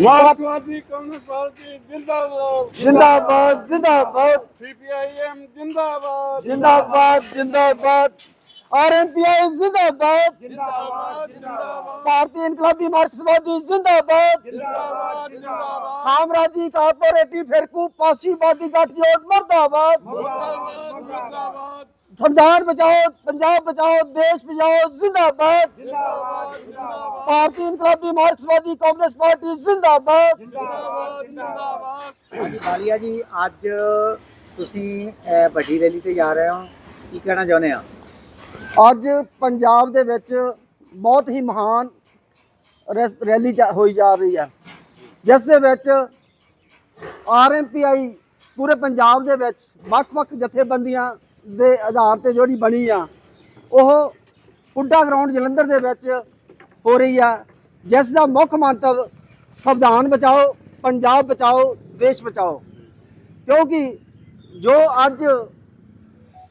ਮਾਰਕਸਵਾਦੀ ਕਾਂਗਰਸ ਪਾਰਟੀ ਜਿੰਦਾਬਾਦ ਜਿੰਦਾਬਾਦ ਜਿੰਦਾਬਾਦ। ਸੀਪੀਆਈਐਮ ਜਿੰਦਾਬਾਦ। ਜਿੰਦਾਬਾਦ ਜਿੰਦਾਬਾਦ। ਆਰਐਮਪੀਆਈ ਜਿੰਦਾਬਾਦ। ਜਿੰਦਾਬਾਦ ਜਿੰਦਾਬਾਦ। ਭਾਰਤੀ ਇਨਕਲਾਬੀ ਮਾਰਕਸਵਾਦੀ ਜਿੰਦਾਬਾਦ। ਜਿੰਦਾਬਾਦ ਜਿੰਦਾਬਾਦ। ਸਾਮਰਾਜੀ ਕਾਰਪੋਰੇਟੀ ਫਿਰਕੂ ਪਾਸੀਵਾਦੀ ਗੱਠਜੋੜ ਮਰਦਾਬਾਦ। ਮੁਰਦਾਬਾਦ ਸੰਵਿਧਾਨ ਬਚਾਓ ਪੰਜਾਬ ਬਚਾਓ ਦੇਸ਼ ਬਚਾਓ ਜ਼ਿੰਦਾਬਾਦ। ਜਿੰਦਾਬਾਦ ਜਿੰਦਾਬਾਦ। ਭਾਰਤੀ ਇਨਕਲਾਬੀ ਮਾਰਕਸਵਾਦੀ ਕਾਂਗਰਸ ਪਾਰਟੀ ਜ਼ਿੰਦਾਬਾਦ। ਜਿੰਦਾਬਾਦ ਜਿੰਦਾਬਾਦ। ਬਾਲੀਆ ਜੀ ਅੱਜ ਤੁਸੀਂ ਵੱਡੀ ਰੈਲੀ ਤੇ ਜਾ ਰਹੇ ਹੋ। ਕੀ ਕਹਿਣਾ ਚਾਹੁੰਦੇ ਆ ਅੱਜ ਪੰਜਾਬ ਦੇ ਵਿੱਚ ਬਹੁਤ ਹੀ ਮਹਾਨ ਰੈਸ- ਰੈਲੀ ਜਾ- ਹੋਈ ਜਾ ਰਹੀ ਹੈ। ਜਿਸ ਦੇ ਵਿੱਚ ਆਰਐਮਪੀਆਈ ਪੂਰੇ ਪੰਜਾਬ ਦੇ ਵਿੱਚ ਵੱਖ-ਵੱਖ ਜਥੇਬੰਦੀਆਂ ਦੇ ਆਧਾਰ ਤੇ ਜਿਹੜੀ ਬਣੀ ਆ, ਉਹ ਪੁੱਡਾ ਗਰਾਊਂਡ ਜਲੰਧਰ ਦੇ ਵਿੱਚ ਹੋ ਰਹੀ ਆ, ਜਿਸ ਦਾ ਮੁੱਖ ਮੰਤਵ ਸੰਵਿਧਾਨ ਬਚਾਓ, ਪੰਜਾਬ ਬਚਾਓ, ਦੇਸ਼ ਬਚਾਓ। ਕਿਉਂਕਿ ਜੋ ਅੱਜ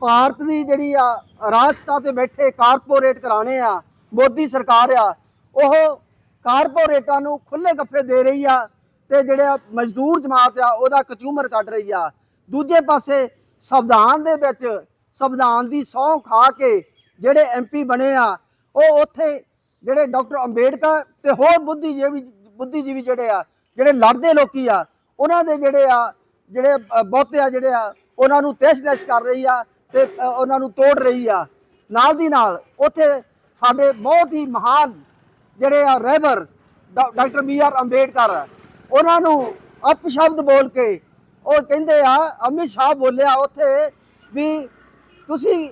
ਭਾਰਤ ਦੀ ਜਿਹੜੀ ਆ ਰਾਜਸਥਾ ਤੇ ਬੈਠੇ ਕਾਰਪੋਰੇਟ ਘਰਾਣੇ ਆ, ਮੋਦੀ ਸਰਕਾਰ ਆ, ਉਹ ਕਾਰਪੋਰੇਟਾਂ ਨੂੰ ਖੁੱਲੇ ਗੱਫੇ ਦੇ ਰਹੀ ਆ ਤੇ ਜਿਹੜੇ ਆ ਮਜ਼ਦੂਰ ਜਮਾਤ ਆ, ਉਹਦਾ ਕਚੂਮਰ ਕੱਢ ਰਹੀ ਆ। ਦੂਜੇ ਪਾਸੇ ਸੰਵਿਧਾਨ ਦੇ ਵਿੱਚ ਸੰਵਿਧਾਨ ਦੀ ਸਹੁੰ ਖਾ ਕੇ ਜਿਹੜੇ ਐਮਪੀ ਬਣੇ ਆ, ਉਹ ਉੱਥੇ ਜਿਹੜੇ ਡਾਕਟਰ ਅੰਬੇਡਕਰ ਤੇ ਹੋਰ ਬੁੱਧੀਜੀਵੀ ਬੁੱਧੀਜੀਵੀ ਜਿਹੜੇ ਆ, ਜਿਹੜੇ ਲੜਦੇ ਲੋਕੀ ਆ, ਉਹਨਾਂ ਦੇ ਜਿਹੜੇ ਆ, ਜਿਹੜੇ ਬਹੁਤੇ ਆ ਜਿਹੜੇ ਆ, ਉਹਨਾਂ ਨੂੰ ਤਹਿਸ-ਨਹਿਸ ਕਰ ਰਹੀ ਆ। ਤੇ ਉਹਨਾਂ ਨੂੰ ਤੋੜ ਰਹੀ ਆ। ਨਾਲ ਦੀ ਨਾਲ ਉੱਥੇ ਸਾਡੇ ਬਹੁਤ ਹੀ ਮਹਾਨ ਜਿਹੜੇ ਆ ਰਹਿਬਰ ਡਾ- ਡਾਕਟਰ ਬੀ ਆਰ ਅੰਬੇਡਕਰ, ਉਹਨਾਂ ਨੂੰ ਅਪਸ਼ਬਦ ਬੋਲ ਕੇ ਉਹ ਕਹਿੰਦੇ ਆ, ਅਮਿਤ ਸ਼ਾਹ ਬੋਲਿਆ ਉੱਥੇ ਵੀ ਤੁਸੀਂ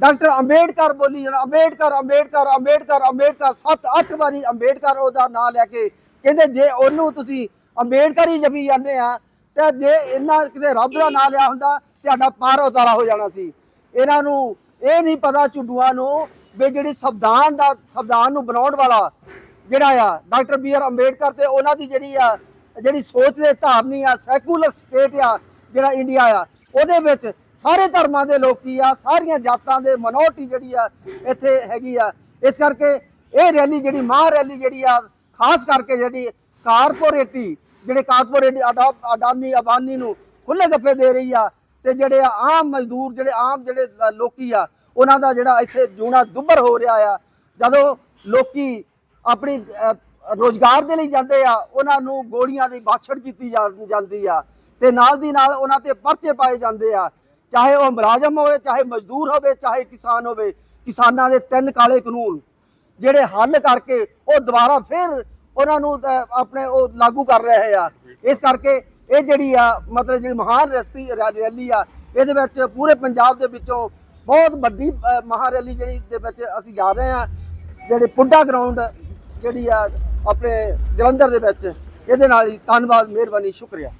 ਡਾਕਟਰ ਅੰਬੇਡਕਰ ਬੋਲੀ ਜਾਣਾ, ਅੰਬੇਡਕਰ ਅੰਬੇਡਕਰ ਅੰਬੇਡਕਰ ਅੰਬੇਡਕਰ, ਸੱਤ, ਅੱਠ ਵਾਰੀ ਅੰਬੇਡਕਰ ਉਹਦਾ ਨਾਂ ਲੈ ਕੇ ਕਹਿੰਦੇ ਜੇ ਉਹਨੂੰ ਤੁਸੀਂ ਅੰਬੇਡਕਰ ਹੀ ਜਪੀ ਜਾਂਦੇ ਆ, ਤੇ ਜੇ ਇਹਨਾਂ ਕਿਤੇ ਰੱਬ ਦਾ ਨਾਂ ਲਿਆ ਹੁੰਦਾ, ਤੁਹਾਡਾ ਪਾਰ ਉਤਾਰਾ ਹੋ ਜਾਣਾ ਸੀ। ਇਹਨਾਂ ਨੂੰ ਇਹ ਨਹੀਂ ਪਤਾ ਝੁੱਡੂਆਂ ਨੂੰ ਵੀ ਜਿਹੜੀ ਸੰਵਿਧਾਨ ਦਾ, ਸੰਵਿਧਾਨ ਨੂੰ ਬਣਾਉਣ ਵਾਲਾ ਜਿਹੜਾ ਆ, ਡਾਕਟਰ ਬੀ ਆਰ ਅੰਬੇਡਕਰ ਤੇ ਉਹਨਾਂ ਦੀ ਜਿਹੜੀ ਆ, ਜਿਹੜੀ ਸੋਚ ਦੇ ਧਾਰਨੀ ਆ, ਸੈਕੂਲਰ ਸਟੇਟ ਆ, ਜਿਹੜਾ ਇੰਡੀਆ ਆ, ਉਹਦੇ ਵਿੱਚ ਸਾਰੇ ਧਰਮਾਂ ਦੇ ਲੋਕੀ ਆ, ਸਾਰੀਆਂ ਜਾਤਾਂ ਦੇ ਮਨੋਰਟੀ ਜਿਹੜੀ ਆ, ਇੱਥੇ ਹੈਗੀ ਆ। ਇਸ ਕਰਕੇ ਇਹ ਰੈਲੀ ਜਿਹੜੀ ਮਹਾ ਰੈਲੀ ਜਿਹੜੀ ਆ, ਖਾਸ ਕਰਕੇ ਜਿਹੜੀ ਕਾਰਪੋਰੇਟੀ, ਜਿਹੜੇ ਕਾਰਪੋਰੇਟ ਅਡਾ- ਅਡਾਨੀ, ਅਬਾਨੀ ਨੂੰ ਖੁੱਲੇ ਗੱਫੇ ਦੇ ਰਹੀ ਆ ਤੇ ਜਿਹੜੇ ਆਮ ਮਜ਼ਦੂਰ ਜਿਹੜੇ ਆਮ ਜਿਹੜੇ ਲ- ਲੋਕੀ ਆ ਉਹਨਾਂ ਦਾ ਜਿਹੜਾ ਇੱਥੇ ਜੂਣਾ ਦੁੱਬਰ ਹੋ ਰਿਹਾ ਆ ਜਦੋਂ ਲੋਕੀ ਆਪਣੀ ਅ, ਰੋਜ਼ਗਾਰ ਦੇ ਲਈ ਜਾਂਦੇ ਆ ਉਹਨਾਂ ਨੂੰ ਗੋਲੀਆਂ ਦੀ ਬਾਛੜ ਕੀਤੀ ਜਾ- ਜਾਂਦੀ ਆ ਤੇ ਨਾਲ ਦੀ ਨਾਲ ਉਹਨਾਂ ਤੇ ਪਰਚੇ ਪਾਏ ਜਾਂਦੇ ਆ ਚਾਹੇ ਉਹ ਮੁਲਾਜ਼ਮ ਹੋਵੇ ਚਾਹੇ ਮਜ਼ਦੂਰ ਹੋਵੇ ਚਾਹੇ ਕਿਸਾਨ ਹੋਵੇ ਕਿਸਾਨਾਂ ਦੇ ਤਿੰਨ ਕਾਲੇ ਕਾਨੂੰਨ ਜਿਹੜੇ ਹੱਲ ਕਰਕੇ ਉਹ ਦੁਬਾਰਾ ਫਿਰ ਉਹਨਾਂ ਨੂੰ ਆਪਣੇ ਉਹ ਲਾਗੂ ਕਰ ਰਹੇ ਆ। ਇਸ ਕਰਕੇ ਇਹ ਜਿਹੜੀ ਆ ਮਤਲਬ ਜਿਹੜੀ ਮਹਾਨ ਰੈਸਤੀ ਰੈਲੀ ਆ ਇਹਦੇ ਵਿੱਚ ਪੂਰੇ ਪੰਜਾਬ ਦੇ ਵਿੱਚੋਂ ਬਹੁਤ ਵੱਡੀ ਅ, ਰੈਲੀ ਜਿਹੜੀ ਦੇ ਵਿੱਚ ਅਸੀਂ ਜਾ ਰਹੇ ਆ ਜਿਹੜੇ ਪੁੱਡਾ ਗਰਾਊਂਡ ਜਿਹੜੀ ਆ ਆਪਣੇ ਜਲੰਧਰ ਦੇ ਵਿੱਚ ਇਹਦੇ ਨਾਲ ਹੀ ਧੰਨਵਾਦ ਮਿਹਰਬਾਨੀ ਸ਼ੁਕਰੀਆ।